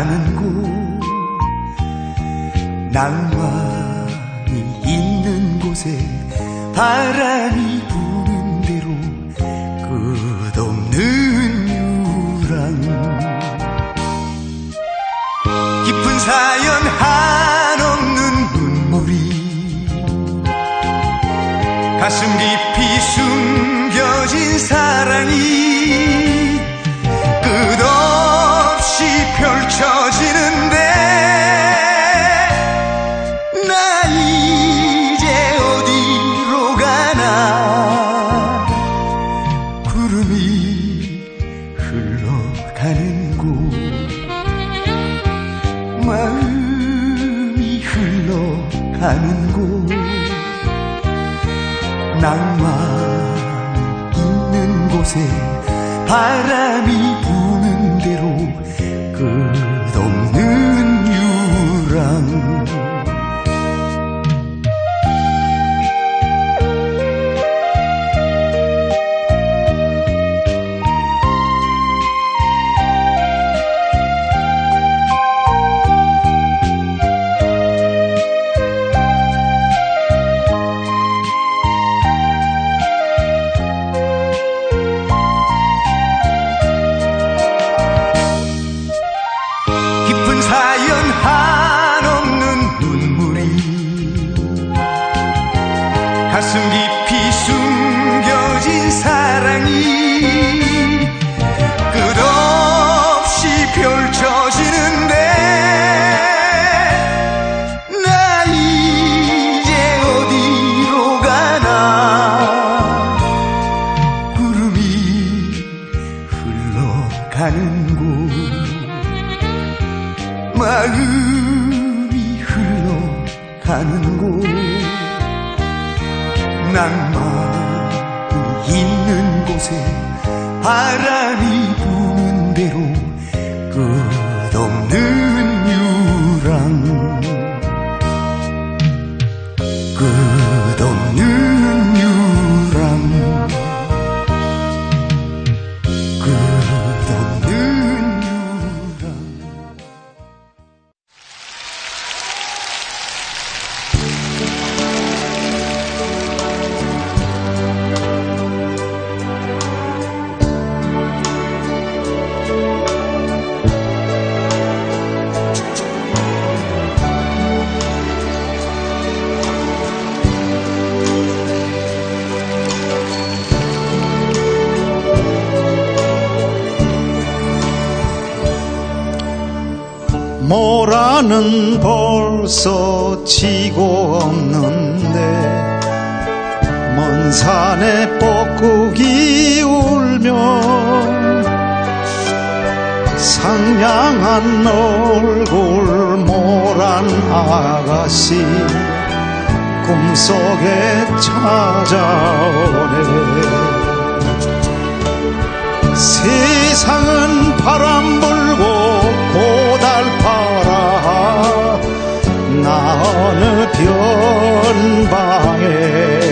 가는 곳 낭만이 있는 곳에 바람이 부는 대로 끝없는 유랑. 깊은 사연 한없는 눈물이 가슴 깊이 숨겨진 사랑이 흘러가는 곳. 마음이 흘러가는 곳. 낭만 있는 곳에 바람이 부는 대로 마음이 흘러가는 곳. 낭만이 있는 곳에 바람이 부는 대로 끝없는 유랑. 끝 모라는 벌써 지고 없는데 먼 산에 뻐꾸기 울며 상냥한 얼굴 모란 아가씨 꿈속에 찾아오네. 세상은 바람 불고 나 어느 변방에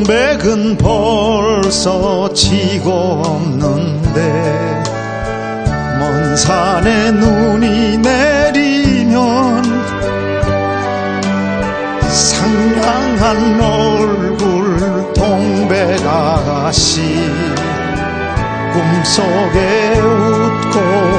동백은 벌써 지고 없는데 먼 산에 눈이 내리면 상냥한 얼굴 동백 아가씨 꿈속에 웃고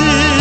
나